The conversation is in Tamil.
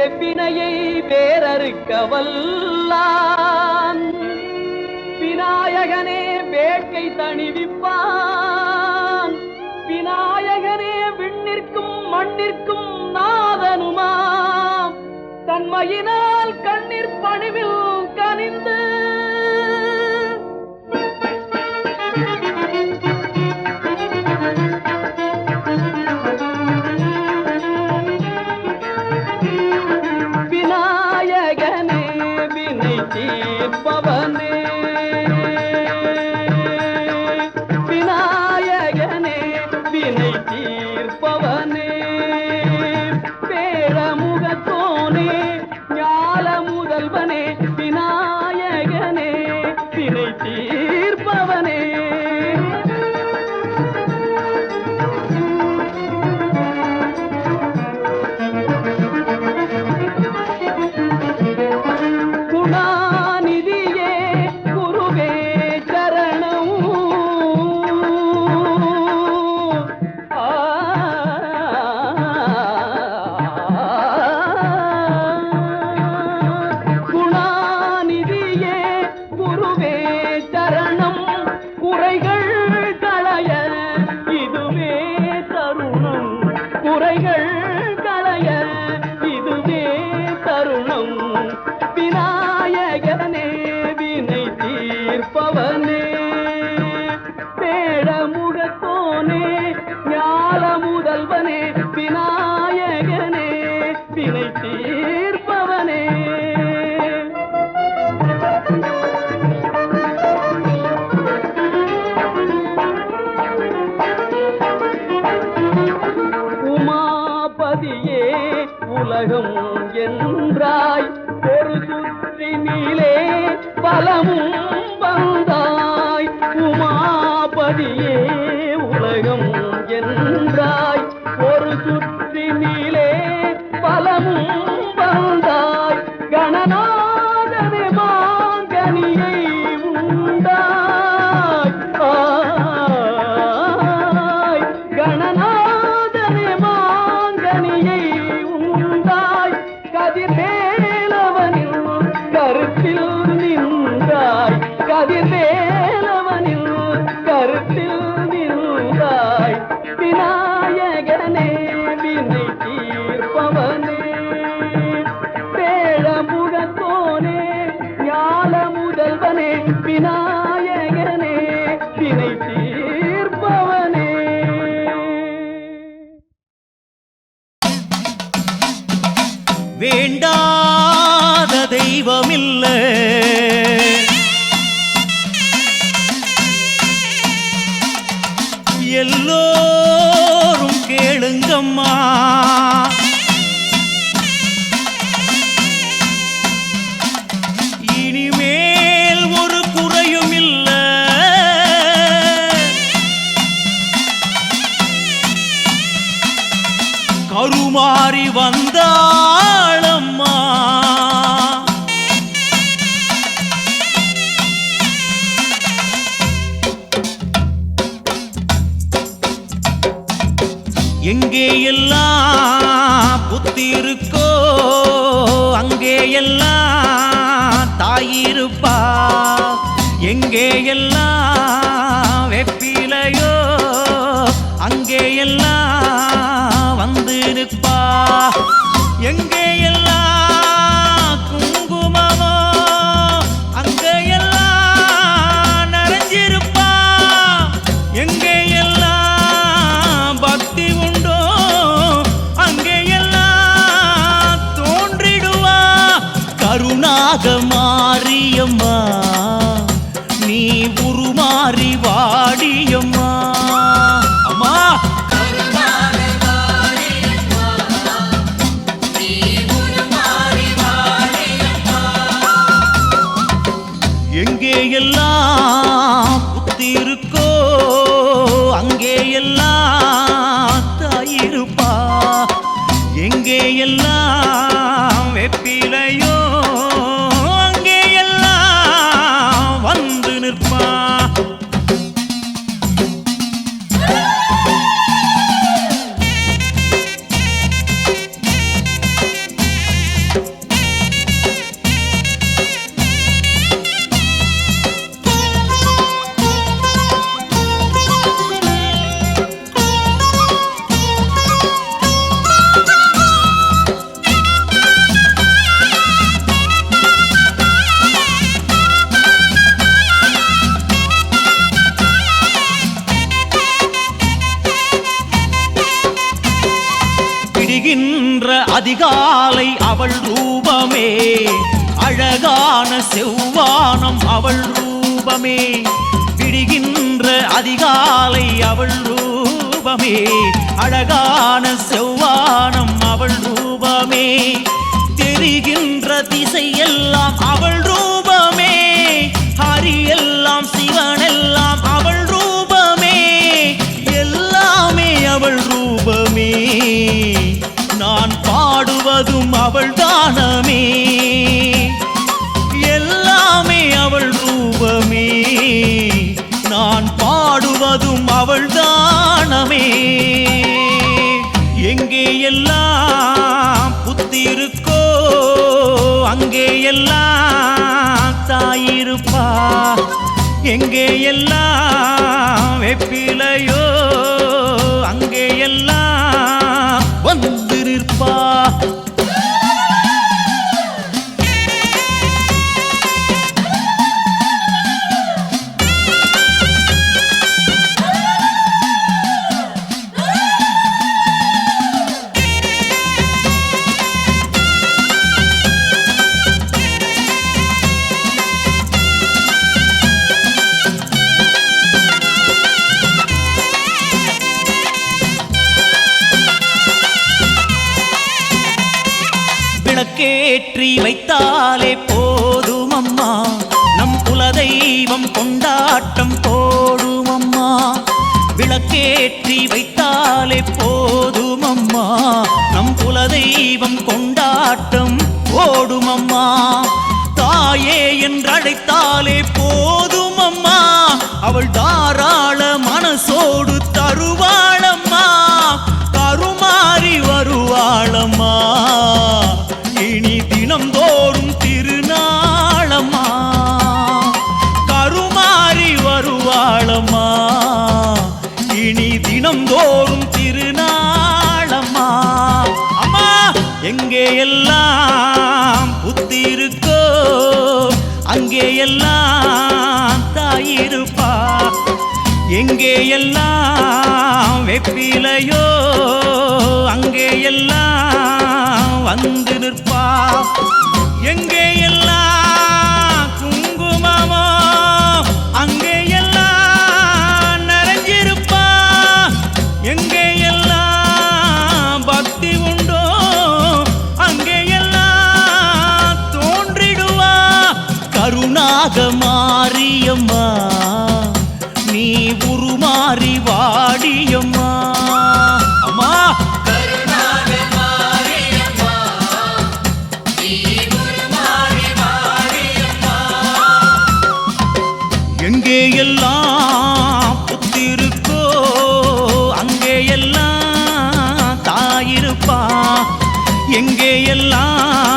வெப்பினையை வேறறுக்க வல்லான் விநாயகனே வேட்கை தணிவிப்பான். விநாயகனே விண்ணிற்கும் மண்ணிற்கும் நாதனுமாம். தன்மையினால் கண்ணீர் பணிவில் கனிந்து கேட்பவனே கலைய பல வேண்டாத தெய்வமில்ல. எல்லோரும் கேளுங்கம்மா. இனிமேல் ஒரு குறையும் இல்ல. கருமாறி வந்தா எங்கே எல்லாம் புத்தி இருக்கோ? அங்கே எல்லாம் தாயிருப்பா எங்கே வேலையில் அதிகாலை அவள் ரூபமே. அழகான செவ்வானம் அவள் ரூபமே. விடுகின்ற அதிகாலை அவள் ரூபமே. அழகான செவ்வானம் அவள் ரூபமே. தெரிகின்ற திசையெல்லாம் அவள் ரூபமே. ஹரி எல்லாம் சிவன் எல்லாம் அவள் ரூபமே. எல்லாமே அவள் ரூபமே. பாடுவதும் அவள் தானமே. எல்லாமே அவள் ரூபமே. நான் பாடுவதும் அவள் தானமே. எங்கே எல்லாம் புத்திருக்கோ அங்கே எல்லாம் தாயிருப்பா எங்கே எல்லாம் ஏற்றி வைத்தாலே போதும் அம்மா நம் குலதெய்வம் கொண்டாட்டம் போடும் அம்மா விளக்கேற்றி வைத்தாலே போதும் அம்மா நம் குலதெய்வம் கொண்டாட்டம் போடும் அம்மா தாயே என்றழைத்தாலே போதும் அம்மா அவள் தாராள மனசோடு தருவாளம்மா. கருமாறி வருவாளம்மா. எங்கே எல்லாம் புத்தி இருக்கோ அங்கே எல்லாம் தாயிருப்பா எங்கே எல்லாம் வெப்பிலையோ அங்கே எல்லாம் வந்து நிற்பா. எங்கே எல்லாம் உருமாறி வாடியம்மா. அம்மா. எங்கே எல்லாம் புத்திருக்கோ அங்கே எல்லாம் தாயிருப்பா. எங்கே எல்லாம்